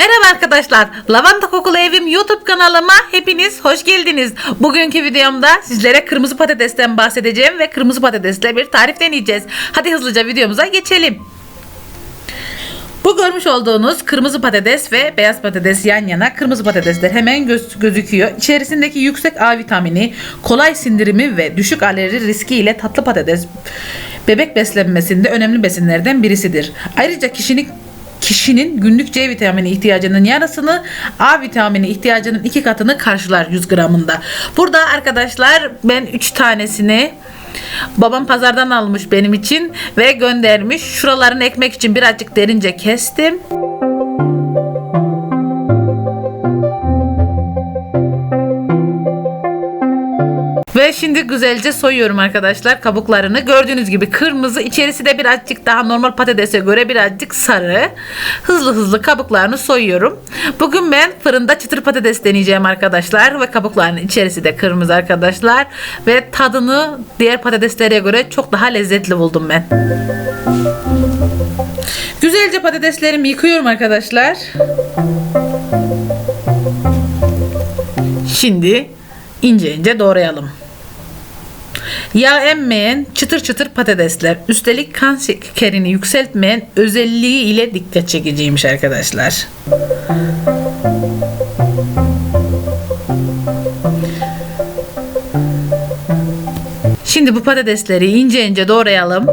Merhaba arkadaşlar. Lavanta kokulu evim YouTube kanalıma hepiniz hoş geldiniz. Bugünkü videomda sizlere kırmızı patatesten bahsedeceğim ve kırmızı patatesle bir tarif deneyeceğiz. Hadi hızlıca videomuza geçelim. Bu görmüş olduğunuz kırmızı patates ve beyaz patates yan yana kırmızı patatesler hemen göz, gözüküyor. İçerisindeki yüksek A vitamini, kolay sindirimi ve düşük alerji riski ile tatlı patates bebek beslenmesinde önemli besinlerden birisidir. Ayrıca kişinin kişinin günlük C vitamini ihtiyacının yarısını A vitamini ihtiyacının iki katını karşılar 100 gramında. Burada arkadaşlar ben 3 tanesini babam pazardan almış benim için ve göndermiş. Şuralarını ekmek için birazcık derince kestim. Şimdi güzelce soyuyorum arkadaşlar kabuklarını. Gördüğünüz gibi kırmızı içerisi de birazcık daha normal patatese göre birazcık sarı. Hızlı hızlı kabuklarını soyuyorum. Bugün ben fırında çıtır patates deneyeceğim arkadaşlar. Ve kabuklarının içerisi de kırmızı arkadaşlar. Ve tadını diğer patateslere göre çok daha lezzetli buldum ben. Güzelce patateslerimi yıkıyorum arkadaşlar. Şimdi ince ince doğrayalım. Yağ emmeyen çıtır çıtır patatesler. Üstelik kan şekerini yükseltmeyen özelliği ile dikkat çekiciymiş arkadaşlar. Şimdi bu patatesleri ince ince doğrayalım.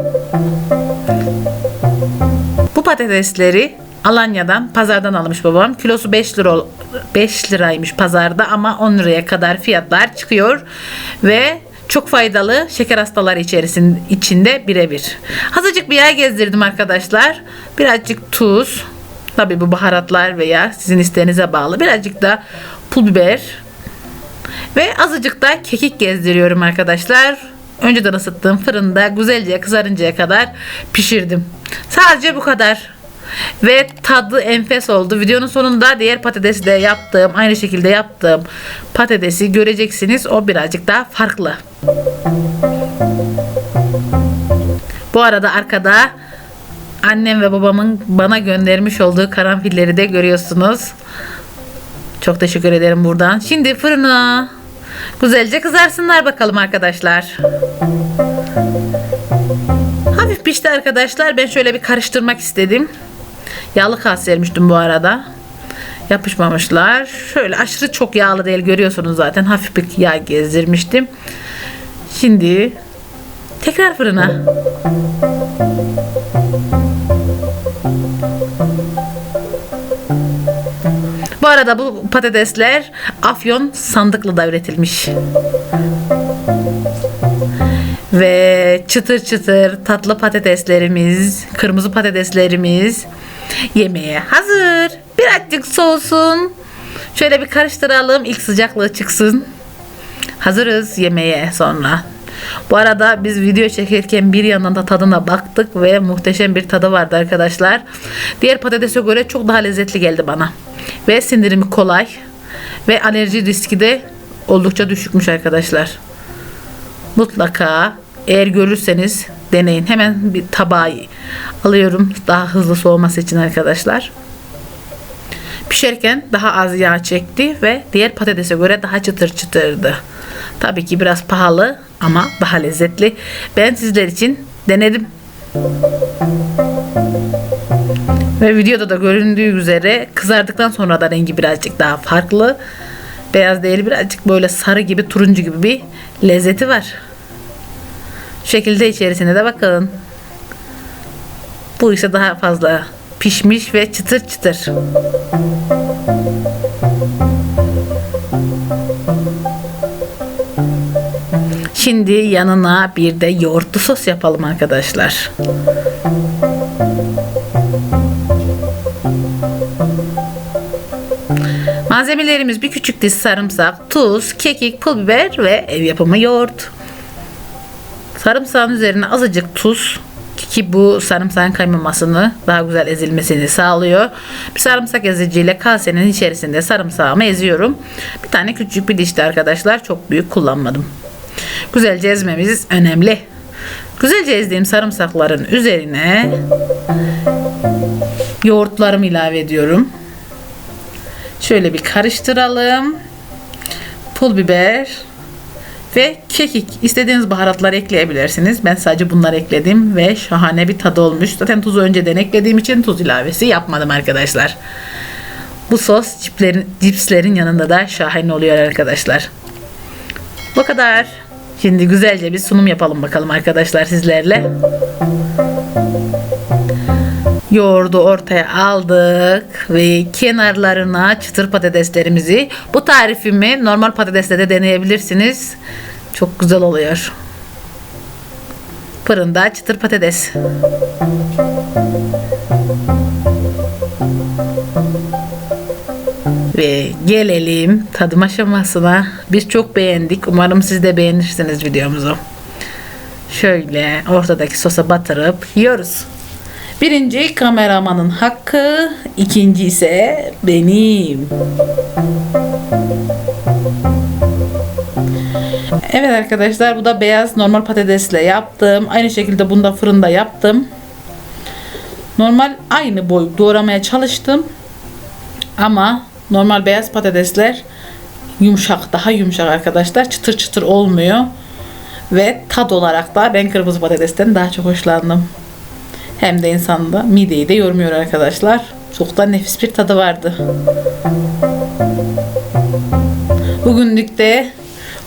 Bu patatesleri Alanya'dan, pazardan almış babam. Kilosu 5 lira 5 liraymış pazarda ama 10 liraya kadar fiyatlar çıkıyor ve çok faydalı şeker hastaları içerisinde içinde birebir. Azıcık bir yağ gezdirdim arkadaşlar. Birazcık tuz. Tabi bu baharatlar veya sizin isteğinize bağlı. Birazcık da pul biber. Ve azıcık da kekik gezdiriyorum arkadaşlar. Önceden ısıttığım fırında güzelce kızarıncaya kadar pişirdim. Sadece bu kadar. Ve tadı enfes oldu. Videonun sonunda diğer patatesi de yaptığım, aynı şekilde yaptığım patatesi göreceksiniz. O birazcık daha farklı. Bu arada arkada annem ve babamın bana göndermiş olduğu karanfilleri de görüyorsunuz. Çok teşekkür ederim buradan. Şimdi fırına güzelce kızarsınlar bakalım arkadaşlar. Hafif pişti arkadaşlar. Ben şöyle bir karıştırmak istedim. Yağlı kas sermiştim bu arada. Yapışmamışlar. Şöyle aşırı çok yağlı değil görüyorsunuz zaten. Hafif bir yağ gezdirmiştim. Şimdi tekrar fırına. Bu arada bu patatesler Afyon Sandıklı'da üretilmiş. Ve çıtır çıtır tatlı patateslerimiz, kırmızı patateslerimiz yemeğe hazır. Birazcık soğusun. Şöyle bir karıştıralım. ilk sıcaklığı çıksın. Hazırız yemeğe sonra. Bu arada biz video çekerken bir yandan da tadına baktık ve muhteşem bir tadı vardı arkadaşlar. Diğer patatese göre çok daha lezzetli geldi bana. Ve sindirimi kolay. Ve alerji riski de oldukça düşükmüş arkadaşlar. Mutlaka eğer görürseniz deneyin. Hemen bir tabağa alıyorum daha hızlı soğuması için arkadaşlar. Pişerken daha az yağ çekti ve diğer patatese göre daha çıtır çıtırdı. Tabii ki biraz pahalı ama daha lezzetli. Ben sizler için denedim. Ve videoda da göründüğü üzere kızardıktan sonra da rengi birazcık daha farklı. Beyaz değil birazcık böyle sarı gibi turuncu gibi bir lezzeti var. Şu şekilde içerisine de bakın. Bu ise daha fazla pişmiş ve çıtır çıtır. Şimdi yanına bir de yoğurtlu sos yapalım arkadaşlar. Malzemelerimiz bir küçük diş sarımsak, tuz, kekik, pul biber ve ev yapımı yoğurt. Sarımsağın üzerine azıcık tuz ki bu sarımsağın kaymamasını daha güzel ezilmesini sağlıyor. Bir sarımsak eziciyle kasenin içerisinde sarımsağımı eziyorum. Bir tane küçük bir dişti arkadaşlar. Çok büyük kullanmadım. Güzelce ezmemiz önemli. Güzelce ezdiğim sarımsakların üzerine yoğurtlarımı ilave ediyorum. Şöyle bir karıştıralım. Pul biber ve kekik. İstediğiniz baharatları ekleyebilirsiniz. Ben sadece bunları ekledim ve şahane bir tadı olmuş. Zaten tuzu önceden eklediğim için tuz ilavesi yapmadım arkadaşlar. Bu sos ciplerin, cipslerin yanında da şahane oluyor arkadaşlar. Bu kadar. Şimdi güzelce bir sunum yapalım bakalım arkadaşlar sizlerle. Yoğurdu ortaya aldık ve kenarlarına çıtır patateslerimizi bu tarifimi normal patatesle de deneyebilirsiniz. Çok güzel oluyor. Fırında çıtır patates. Ve gelelim tadım aşamasına. Biz çok beğendik. Umarım siz de beğenirsiniz videomuzu. Şöyle ortadaki sosa batırıp yiyoruz. Birinci kameramanın hakkı, ikinci ise benim. Evet arkadaşlar bu da beyaz normal patatesle yaptım. Aynı şekilde bunu da fırında yaptım. Normal aynı boy doğramaya çalıştım. Ama normal beyaz patatesler yumuşak, daha yumuşak arkadaşlar. Çıtır çıtır olmuyor. Ve tad olarak da ben kırmızı patatesten daha çok hoşlandım. Hem de insanda mideyi de yormuyor arkadaşlar. Çok da nefis bir tadı vardı. Bugünlük de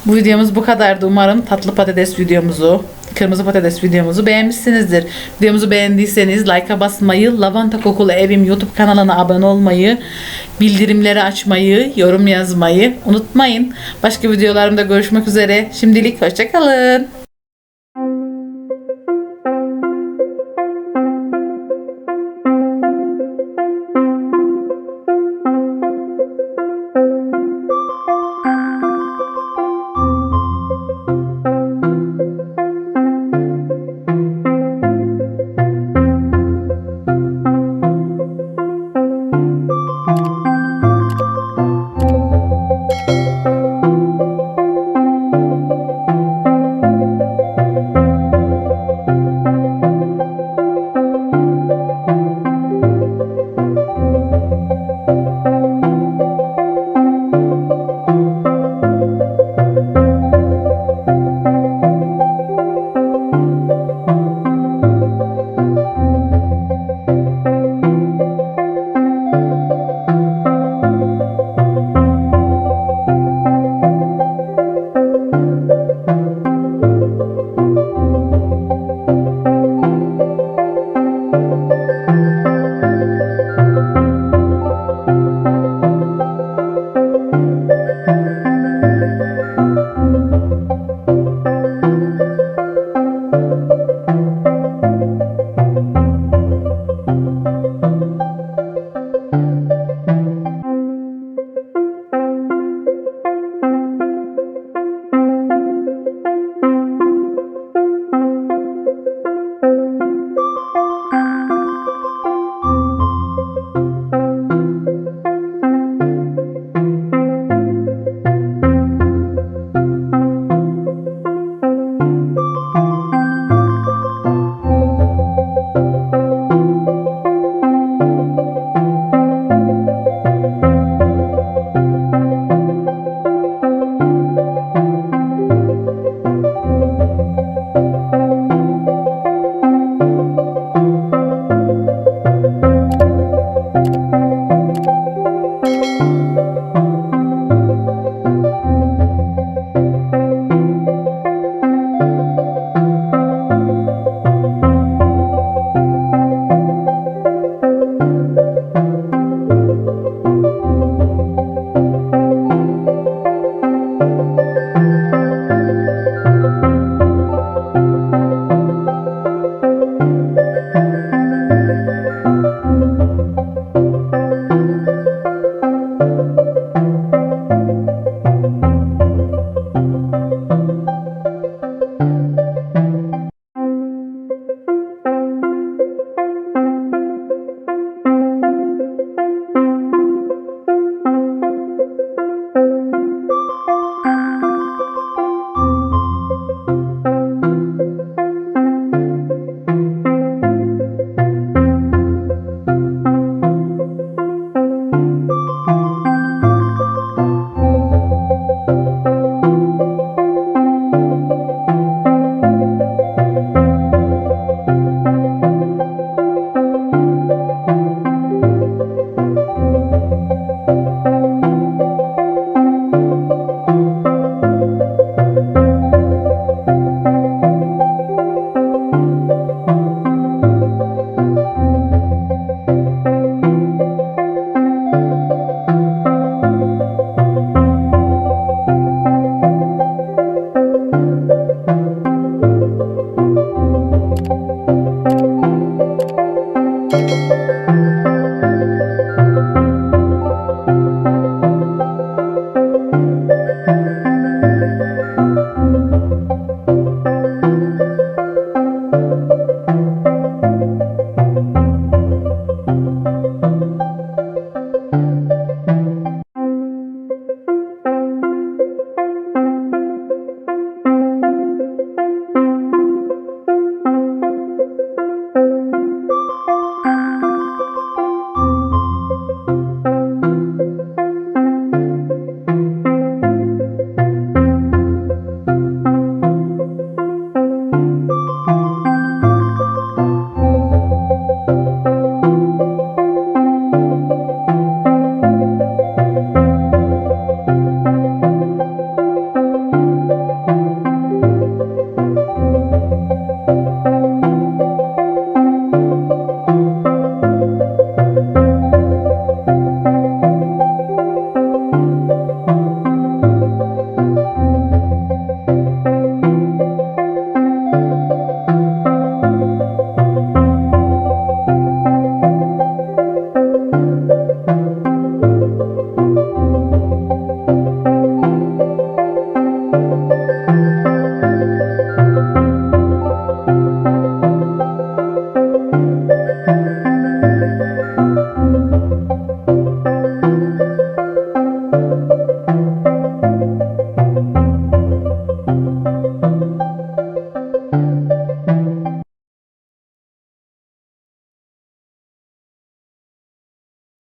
bu videomuz bu kadardı. Umarım tatlı patates videomuzu, kırmızı patates videomuzu beğenmişsinizdir. Videomuzu beğendiyseniz like'a basmayı, Lavanta Kokulu Evim YouTube kanalına abone olmayı, bildirimleri açmayı, yorum yazmayı unutmayın. Başka videolarımda görüşmek üzere. Şimdilik hoşçakalın.